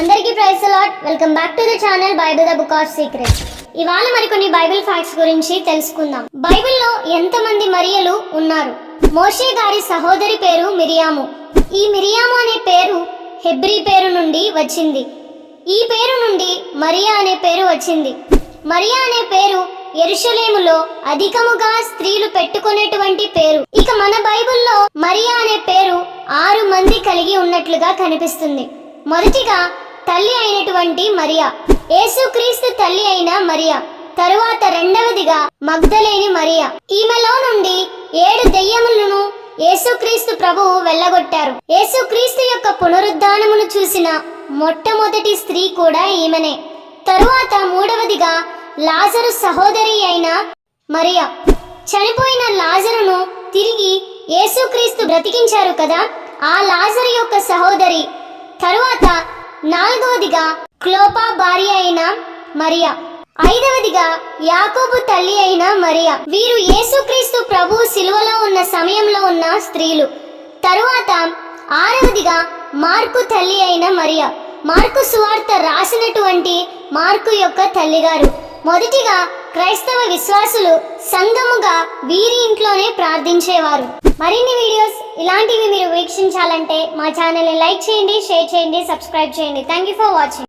అందరికీ praise Lord. Welcome back to the channel Bible the book of secret. ఇవాళ మరికొన్ని Bible facts గురించి తెలుసుకుందాం. బైబిల్లో ఎంతమంది మరియలు ఉన్నారు? మోషే గారి సహోదరి పేరు మిరియాము. ఈ మిరియాము అనే పేరు హెబ్రీ పేరు నుండి వచ్చింది. ఈ పేరు నుండి మరియా అనే పేరు వచ్చింది. మరియా అనే పేరు ఎరుషలేములో అధికముగా స్త్రీలు పెట్టుకునేటువంటి పేరు. ఇక మన బైబిల్లో మరియా అనే పేరు ఆరు మంది కలిగి ఉన్నట్లుగా కనిపిస్తుంది. మొదటిగా తల్లి అయినటువంటి మరియా. యేసుక్రీస్తు తల్లి అయిన మరియా. తరువాత రెండవదిగా మగ్ధలేని మరియా. ఈమెలో నుండి ఏడు దెయ్యములను యేసుక్రీస్తు ప్రభువు వెళ్ళగొట్టారు. యేసుక్రీస్తు యొక్క పునరుద్ధానమును చూసిన మొట్టమొదటి స్త్రీ కూడా ఈమెనే. తరువాత మూడవదిగా లాజరు సహోదరి అయిన మరియా. చనిపోయిన లాజరును తిరిగి యేసుక్రీస్తు బ్రతికించారు కదా? ఆ లాజరు యొక్క సహోదరి. తరువాత నాలుగవదిగా క్లోపా భార్య అయిన మరియా. ఐదవదిగా యాకోబు తల్లి అయిన మరియా. వీరు యేసుక్రీస్తు ప్రభు సిలువలో ఉన్న సమయంలో ఉన్న స్త్రీలు. తరువాత ఆరవదిగా మార్కు తల్లి అయిన మరియా. మార్కు సువార్త రాసినటువంటి మార్కు యొక్క తల్లిగారు. మొదటిగా క్రైస్తవ విశ్వాసులు సంఘముగా వీరి ఇంట్లోనే ప్రార్థించేవారు. మరిన్ని వీడియోస్ ఇలాంటివి మీరు వీక్షించాలంటే మా ఛానల్ని లైక్ చేయండి షేర్ చేయండి సబ్స్క్రైబ్ చేయండి. Thank you for watching